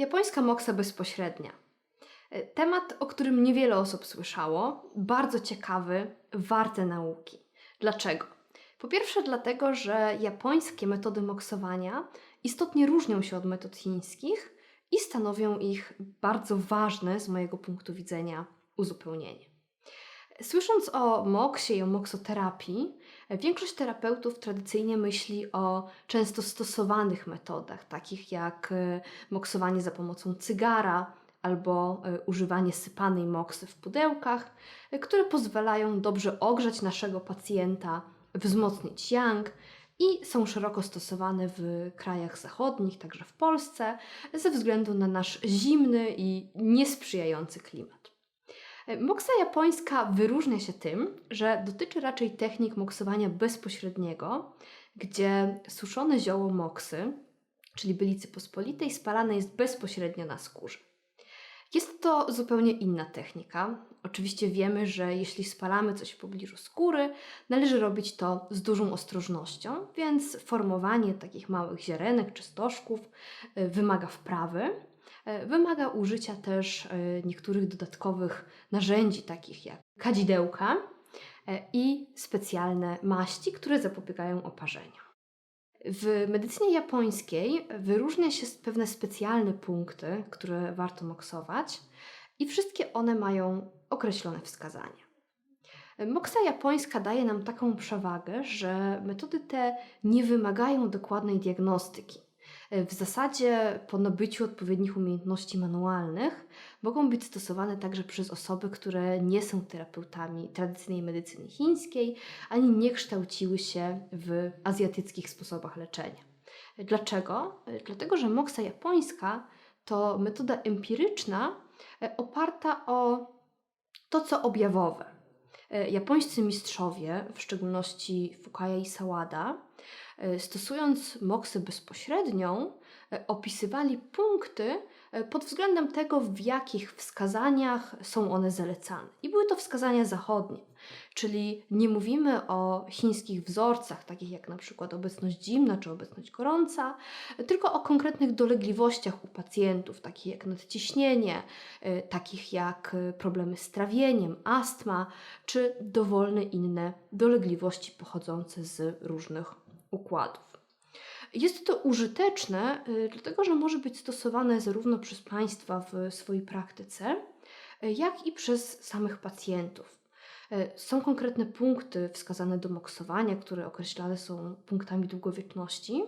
Japońska moksa bezpośrednia. E, Temat, o którym niewiele osób słyszało, bardzo ciekawy, warte nauki. Dlaczego? Po pierwsze, dlatego, że japońskie metody moksowania istotnie różnią się od metod chińskich i stanowią ich bardzo ważne z mojego punktu widzenia uzupełnienie. Słysząc o moksie i o moksoterapii, większość terapeutów tradycyjnie myśli o często stosowanych metodach, takich jak e, moksowanie za pomocą cygara albo e, używanie sypanej moksy w pudełkach, e, które pozwalają dobrze ogrzać naszego pacjenta, wzmocnić yang i są szeroko stosowane w krajach zachodnich, także w Polsce, ze względu na nasz zimny i niesprzyjający klimat. Moksa japońska wyróżnia się tym, że dotyczy raczej technik moksowania bezpośredniego, gdzie suszone zioło moksy, czyli bylicy pospolitej, spalane jest bezpośrednio na skórze. Jest to zupełnie inna technika. Oczywiście wiemy, że jeśli spalamy coś w pobliżu skóry, należy robić to z dużą ostrożnością, więc formowanie takich małych ziarenek czy stożków y, wymaga wprawy, E, wymaga użycia też e, niektórych dodatkowych narzędzi, takich jak kadzidełka e, i specjalne maści, które zapobiegają oparzeniu. W medycynie japońskiej wyróżnia się pewne specjalne punkty, które warto moksować, i wszystkie one mają określone wskazania. Moksa japońska daje nam taką przewagę, że metody te nie wymagają dokładnej diagnostyki. W zasadzie po nabyciu odpowiednich umiejętności manualnych mogą być stosowane także przez osoby, które nie są terapeutami tradycyjnej medycyny chińskiej, ani nie kształciły się w azjatyckich sposobach leczenia. Dlaczego? Dlatego, że moksa japońska to metoda empiryczna e, oparta o to, co objawowe. E, japońscy mistrzowie, w szczególności Fukaya i Sawada, E, stosując moksę bezpośrednią, e, opisywali punkty pod względem tego, w jakich wskazaniach są one zalecane. I były to wskazania zachodnie, czyli nie mówimy o chińskich wzorcach, takich jak na przykład obecność zimna czy obecność gorąca, tylko o konkretnych dolegliwościach u pacjentów, takich jak nadciśnienie, takich jak problemy z trawieniem, astma czy dowolne inne dolegliwości pochodzące z różnych układów. Jest to użyteczne, y, dlatego że może być stosowane zarówno przez Państwa w swojej praktyce, y, jak i przez samych pacjentów. Y, są konkretne punkty wskazane do moksowania, które określane są punktami długowieczności.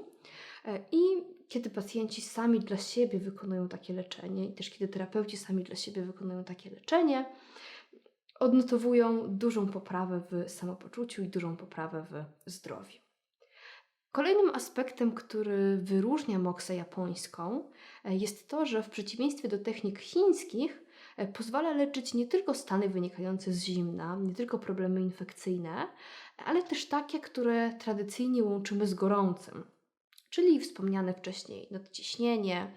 I kiedy pacjenci sami dla siebie wykonują takie leczenie, i też kiedy terapeuci sami dla siebie wykonują takie leczenie, odnotowują dużą poprawę w samopoczuciu i dużą poprawę w zdrowiu. Kolejnym aspektem, który wyróżnia moksę japońską, e, jest to, że w przeciwieństwie do technik chińskich e, pozwala leczyć nie tylko stany wynikające z zimna, nie tylko problemy infekcyjne, ale też takie, które tradycyjnie łączymy z gorącym, czyli wspomniane wcześniej nadciśnienie,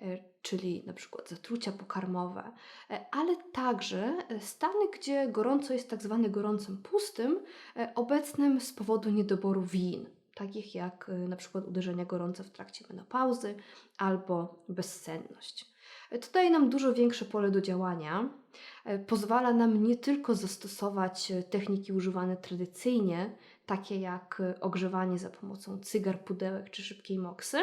e, czyli na przykład zatrucia pokarmowe, ale także stany, gdzie gorąco jest tak zwany gorącym pustym, obecnym z powodu niedoboru win takich jak y, na przykład uderzenia gorące w trakcie menopauzy albo bezsenność. To daje nam dużo większe pole do działania. E, pozwala nam nie tylko zastosować techniki używane tradycyjnie, takie jak ogrzewanie za pomocą cygar, pudełek czy szybkiej moksy,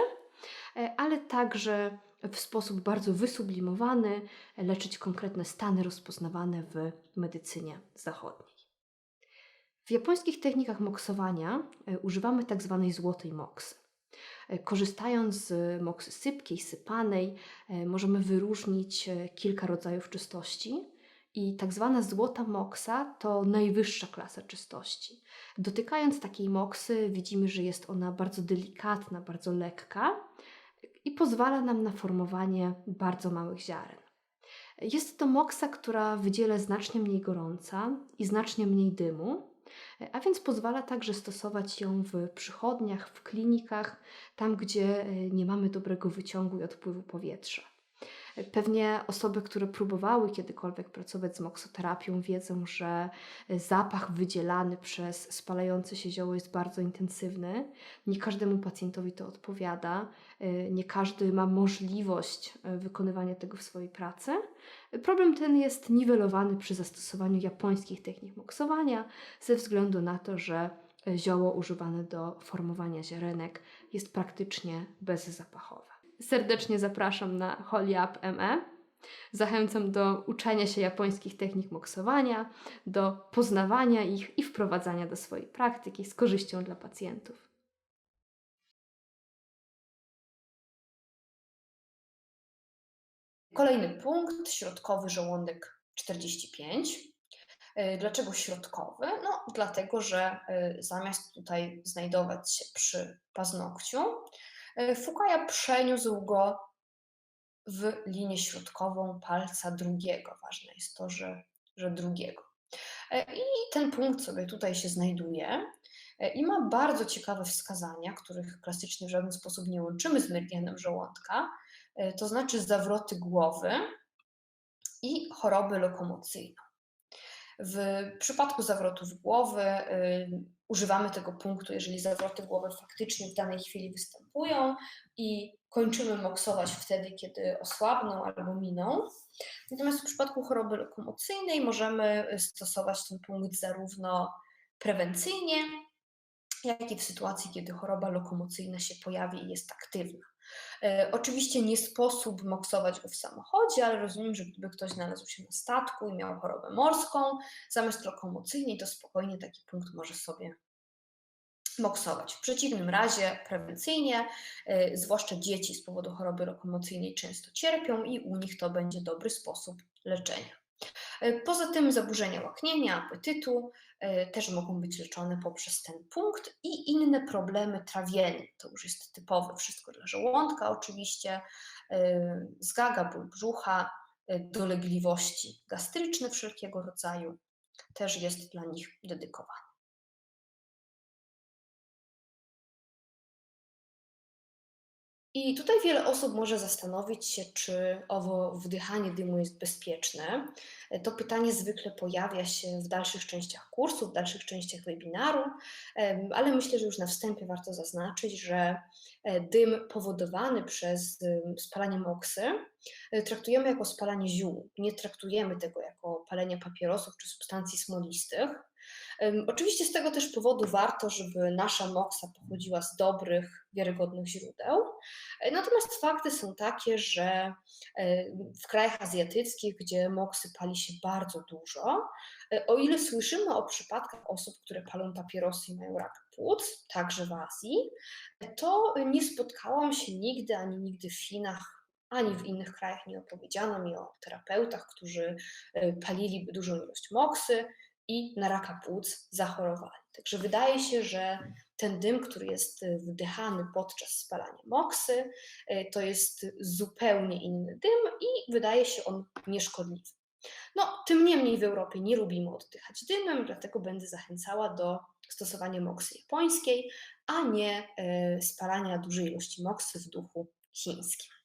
ale także w sposób bardzo wysublimowany leczyć konkretne stany rozpoznawane w medycynie zachodniej. W japońskich technikach moksowania e, używamy tak zwanej złotej moksy. E, korzystając z moksy sypkiej, sypanej, e, możemy wyróżnić kilka rodzajów czystości. I tak zwana złota moksa to najwyższa klasa czystości. Dotykając takiej moksy, widzimy, że jest ona bardzo delikatna, bardzo lekka i pozwala nam na formowanie bardzo małych ziaren. Jest to moksa, która wydziela znacznie mniej gorąca i znacznie mniej dymu, a więc pozwala także stosować ją w przychodniach, w klinikach, tam gdzie e, nie mamy dobrego wyciągu i odpływu powietrza. Pewnie osoby, które próbowały kiedykolwiek pracować z moksoterapią, wiedzą, że zapach wydzielany przez spalające się zioło jest bardzo intensywny. Nie każdemu pacjentowi to odpowiada, y, nie każdy ma możliwość wykonywania tego w swojej pracy. Problem ten jest niwelowany przy zastosowaniu japońskich technik moksowania, ze względu na to, że zioło używane do formowania ziarenek jest praktycznie bezzapachowe. Serdecznie zapraszam na HolyUp ME. Zachęcam do uczenia się japońskich technik moksowania, do poznawania ich i wprowadzania do swojej praktyki z korzyścią dla pacjentów. Kolejny punkt, środkowy żołądek 45. Y, Dlaczego środkowy? No, dlatego, że y, zamiast tutaj znajdować się przy paznokciu, y, Fukaya przeniósł go w linię środkową palca drugiego. Ważne jest to, że, że drugiego. I ten punkt sobie tutaj się znajduje i ma bardzo ciekawe wskazania, których klasycznie w żaden sposób nie łączymy z meridianem żołądka, to znaczy zawroty głowy i chorobę lokomocyjną. W przypadku zawrotów głowy y, używamy tego punktu, jeżeli zawroty głowy faktycznie w danej chwili występują i kończymy moksować wtedy, kiedy osłabną albo miną. Natomiast w przypadku choroby lokomocyjnej możemy stosować ten punkt zarówno prewencyjnie, jak i w sytuacji, kiedy choroba lokomocyjna się pojawi i jest aktywna. E, oczywiście nie sposób moksować go w samochodzie, ale rozumiem, że gdyby ktoś znalazł się na statku i miał chorobę morską, zamiast lokomocyjnej, to spokojnie taki punkt może sobie moksować. W przeciwnym razie prewencyjnie, e, zwłaszcza dzieci z powodu choroby lokomocyjnej często cierpią i u nich to będzie dobry sposób leczenia. E, poza tym zaburzenia łaknienia, apetytu e, też mogą być leczone poprzez ten punkt i inne problemy trawienne. To już jest typowe wszystko dla żołądka oczywiście, e, zgaga, ból brzucha, dolegliwości gastryczne wszelkiego rodzaju też jest dla nich dedykowany. I tutaj wiele osób może zastanowić się, czy owo wdychanie dymu jest bezpieczne. To pytanie zwykle pojawia się w dalszych częściach kursu, w dalszych częściach webinaru, ale myślę, że już na wstępie warto zaznaczyć, że e, dym powodowany przez spalanie moksy e, traktujemy jako spalanie ziół. Nie traktujemy tego jako palenie papierosów czy substancji smolistych. Oczywiście z tego też powodu warto, żeby nasza moksa pochodziła z dobrych, wiarygodnych źródeł. E, natomiast fakty są takie, że e, w krajach azjatyckich, gdzie moksy pali się bardzo dużo, e, o ile słyszymy o przypadkach osób, które palą papierosy i mają rak płuc, także w Azji, to nie spotkałam się nigdy ani nigdy w Chinach ani w innych krajach nie opowiedziano mi o terapeutach, którzy palili dużą ilość moksy i na raka płuc zachorowali. Także wydaje się, że ten dym, który jest y, wdychany podczas spalania moksy, y, to jest zupełnie inny dym i wydaje się on nieszkodliwy. No, tym niemniej w Europie nie lubimy oddychać dymem, dlatego będę zachęcała do stosowania moksy japońskiej, a nie y, spalania dużej ilości moksy w duchu chińskim.